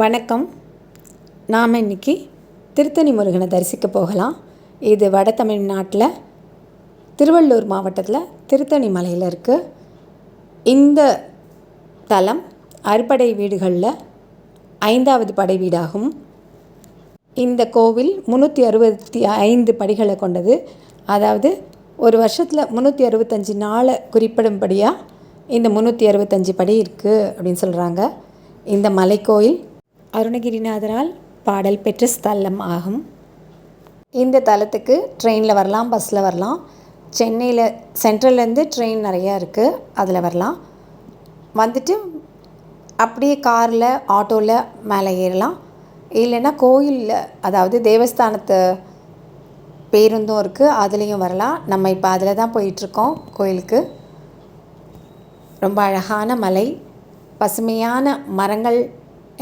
வணக்கம். நாம் இன்றைக்கி திருத்தணி முருகனை தரிசிக்க போகலாம். இது வட தமிழ்நாட்டில் திருவள்ளூர் மாவட்டத்தில் திருத்தணி மலையில் இருக்குது இந்த தலம் அறுபடை வீடுகளில் ஐந்தாவது படை வீடாகும். இந்த கோவில் முந்நூற்றி அறுபத்தி ஐந்து படிகளை கொண்டது. அதாவது ஒரு வருஷத்தில் முந்நூற்றி அறுபத்தஞ்சி நாளை குறிப்பிடும்படியாக இந்த முந்நூற்றி அறுபத்தஞ்சி படி இருக்குது அப்படின்னு சொல்கிறாங்க இந்த மலைக்கோயில் அருணகிரிநாதரால் பாடல் பெற்ற ஸ்தலம் ஆகும். இந்த தலத்துக்கு ட்ரெயினில் வரலாம் பஸ்ஸில் வரலாம். சென்னையில் சென்ட்ரல்லேருந்து ட்ரெயின் நிறையா இருக்குது அதில் வரலாம். வந்துட்டு அப்படியே காரில் ஆட்டோவில் மேலே ஏறலாம். இல்லைன்னா கோயிலில் அதாவது தேவஸ்தானத்து பேருந்தும் இருக்குது அதுலேயும் வரலாம். நம்ம இப்போ அதில் தான் போயிட்டுருக்கோம் கோயிலுக்கு. ரொம்ப அழகான மலை பசுமையான மரங்கள்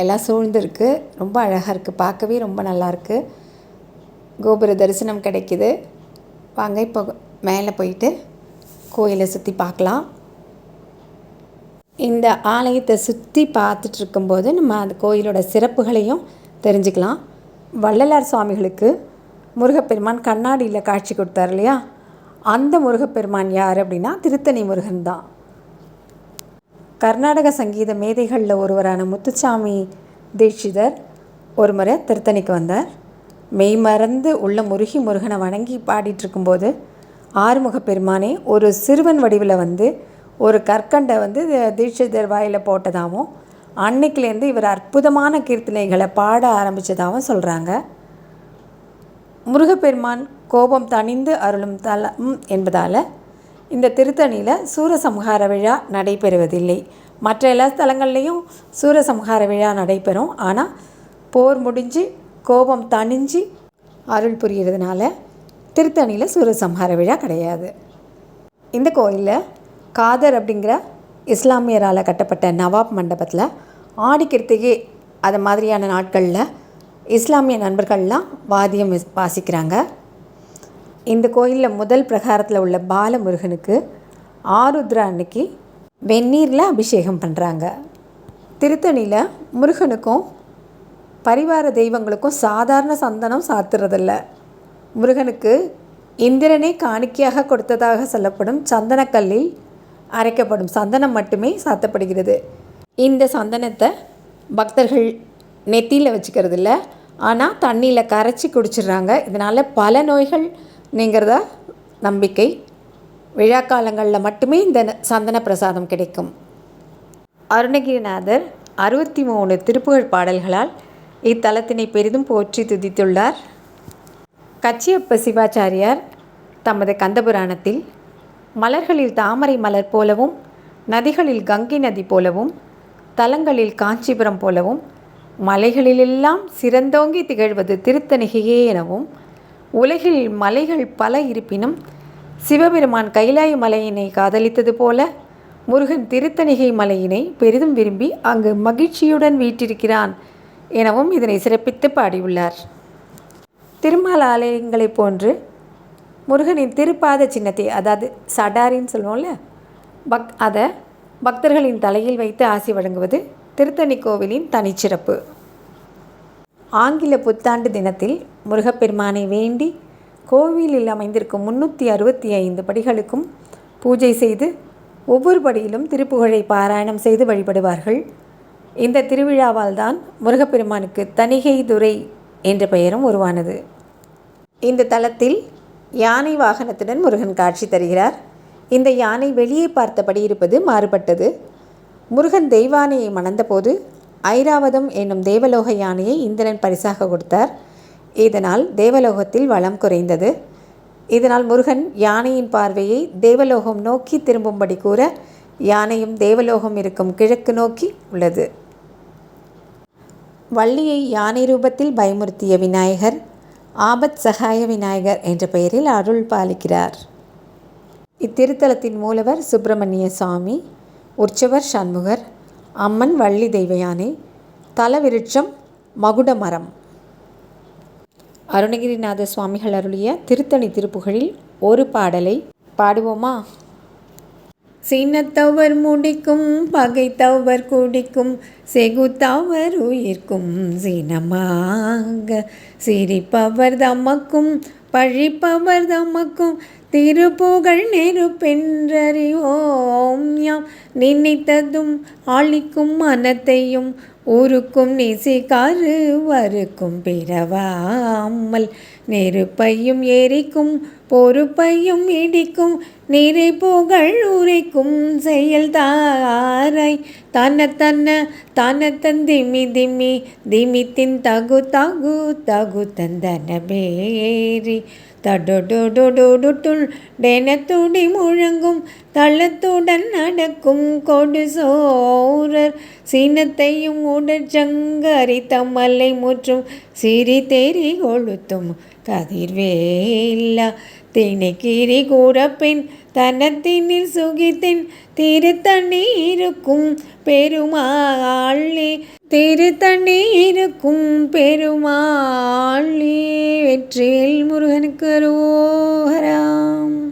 எல்லாம் சூழ்ந்துருக்கு. ரொம்ப அழகாக இருக்குது பார்க்கவே ரொம்ப நல்லாயிருக்கு கோபுர தரிசனம் கிடைக்குது. வாங்க இப்போ மேலே போயிட்டு கோயிலை சுற்றி பார்க்கலாம். இந்த ஆலயத்தை சுற்றி பார்த்துட்டு இருக்கும்போது நம்ம அந்த கோயிலோட சிறப்புகளையும் தெரிஞ்சுக்கலாம். வள்ளலார் சுவாமிகளுக்கு முருகப்பெருமான் கண்ணாடியில் காட்சி கொடுத்தார் இல்லையா? அந்த முருகப்பெருமான் யார் அப்படின்னா திருத்தணி முருகன் தான். கர்நாடக சங்கீத மேதைகளில் ஒருவரான முத்துச்சாமி தீட்சிதர் ஒரு முறை திருத்தணிக்கு வந்தார். மெய் மறந்து உள்ள முருகி முருகனை வணங்கி பாடிட்டுருக்கும்போது ஆறுமுக பெருமானே ஒரு சிறுவன் வடிவில் வந்து ஒரு கற்கண்டை வந்து தீட்சிதர் வாயில் போட்டதாகவும் அன்னைக்குலேருந்து இவர் அற்புதமான கீர்த்தனைகளை பாட ஆரம்பித்ததாகவும் சொல்கிறாங்க முருகப்பெருமான் கோபம் தணிந்து அருளும் தலம் என்பதால் இந்த திருத்தணியில் சூரசம்ஹார விழா நடைபெறுவதில்லை. மற்ற எல்லா ஸ்தலங்கள்லேயும் சூரசம்ஹார விழா நடைபெறும். ஆனால் போர் முடிஞ்சு கோபம் தணிஞ்சு அருள் புரிகிறதுனால திருத்தணியில் சூரசம்ஹார விழா கிடையாது. இந்த கோயிலில் காதர் அப்படிங்கிற இஸ்லாமியரால் கட்டப்பட்ட நவாப் மண்டபத்தில் ஆடி கிருத்திகை அது மாதிரியான நாட்களில் இஸ்லாமிய நண்பர்கள்லாம் வாத்தியம் வாசிக்கிறாங்க. இந்த கோயிலில் முதல் பிரகாரத்தில் உள்ள பாலமுருகனுக்கு ஆருத்ரா அன்னைக்கு வெந்நீரில் அபிஷேகம் பண்ணுறாங்க திருத்தணியில் முருகனுக்கும் பரிவார தெய்வங்களுக்கும் சாதாரண சந்தனம் சாத்துறதில்ல. முருகனுக்கு இந்திரனே காணிக்கையாக கொடுத்ததாக சொல்லப்படும் சந்தனக்கல்லில் அரைக்கப்படும் சந்தனம் மட்டுமே சாத்தப்படுகிறது. இந்த சந்தனத்தை பக்தர்கள் நெத்தியில் வச்சுக்கிறது இல்லை ஆனால் தண்ணியில் கரைச்சி குடிச்சிடுறாங்க. இதனால் பல நோய்கள் நீங்கிறதா? நம்பிக்கை. விழா காலங்களில் மட்டுமே இந்த சந்தன பிரசாதம் கிடைக்கும். அருணகிரிநாதர் அறுபத்தி மூணு திருப்புகழ் பாடல்களால் இத்தலத்தினை பெரிதும் போற்றி துதித்துள்ளார். கச்சியப்ப சிவாச்சாரியார் தமது கந்தபுராணத்தில் மலர்களில் தாமரை மலர் போலவும் நதிகளில் கங்கை நதி போலவும் தலங்களில் காஞ்சிபுரம் போலவும் மலைகளிலெல்லாம் சிறந்தோங்கி திகழ்வது திருத்தணிகையே எனவும் உலகில் மலைகள் பல இருப்பினும் சிவபெருமான் கைலாய மலையினை காதலித்தது போல முருகன் திருத்தணிகை மலையினை பெரிதும் விரும்பி அங்கு மகிழ்ச்சியுடன் வீற்றிருக்கிறான் எனவும் இதனை சிறப்பித்து பாடியுள்ளார். திருமல ஆலயங்களைப் போன்று முருகனின் திருப்பாத சின்னத்தை அதாவது சடாரின்னு சொல்லுவோம்ல பக் அதை பக்தர்களின் தலையில் வைத்து ஆசி வழங்குவது திருத்தணி கோவிலின் தனிச்சிறப்பு. ஆங்கில புத்தாண்டு தினத்தில் முருகப்பெருமானை வேண்டி கோவிலில் அமைந்திருக்கும் முன்னூற்றி அறுபத்தி ஐந்து படிகளுக்கும் பூஜை செய்து ஒவ்வொரு படியிலும் திருப்புகழை பாராயணம் செய்து வழிபடுவார்கள். இந்த திருவிழாவால் தான் முருகப்பெருமானுக்கு தணிகை துறை என்ற பெயரும் உருவானது. இந்த தலத்தில் யானை வாகனத்துடன் முருகன் காட்சி தருகிறார். இந்த யானை வெளியே பார்த்தபடி இருப்பது மாறுபட்டது. முருகன் தெய்வானையை மணந்தபோது ஐராவதம் என்னும் தேவலோக யானையை இந்திரன் பரிசாக கொடுத்தார். இதனால் தேவலோகத்தில் வளம் குறைந்தது. இதனால் முருகன் யானையின் பார்வையை தேவலோகம் நோக்கி திரும்பும்படி கூற யானையும் தேவலோகம் இருக்கும் கிழக்கு நோக்கி உள்ளது. வள்ளியை யானை ரூபத்தில் பயமுறுத்திய விநாயகர் ஆபத் சகாய விநாயகர் என்ற பெயரில் அருள் பாலிக்கிறார். இத்திருத்தலத்தின் மூலவர் சுப்பிரமணிய சுவாமி உற்சவர் சண்முகர் அம்மன் வள்ளி தெய்வயானை தலவிருட்சம் மகுடமரம். அருணகிரிநாத சுவாமிகள் அருளிய திருத்தணி திருப்புகழில் ஒரு பாடலை பாடுவோமா? சீனத்தவர் முடிக்கும் பகைத்தவர் குடிக்கும் செகுத்தவர் உயிர்க்கும் சினமாக சிரிப்பவர் தமக்கும் பழிப்பவர் தமக்கும் திருப்புகழ் நெருப்பென்றறிவோம் யாம். நினைத்ததும் ஆளிக்கும் மனத்தையும் ஊருக்கும் நேசிக்காரு வருக்கும் பிறவாமல். நெருப்பையும் எரிக்கும் பொறுப்பையும் இடிக்கும் நிறை புகழ் உரைக்கும் செயல் தாராய் தன்ன தன்ன தன தந்திமி திமி திமித்தின் தகு தகு தகு தந்தன பேரி. தடொடொடொடொடுட்டுள் டெனத்துடி முழங்கும் தளத்துடன் நடக்கும் கொடு சோரர் சினத்தையும் உடற்சங்கரி தம்மலை முற்றும் சிறி தேறி கொளுத்தும் கதிர்வேலா. திணைக்கிரி கூறப்பின் தனத்தினில் சுகித்தின் திருத்தண்ணி இருக்கும் பெருமாளே. திருத்தண்ணி இருக்கும் பெருமாளே. வெற்றிவேல் முருகனுக்கு அரோகராம்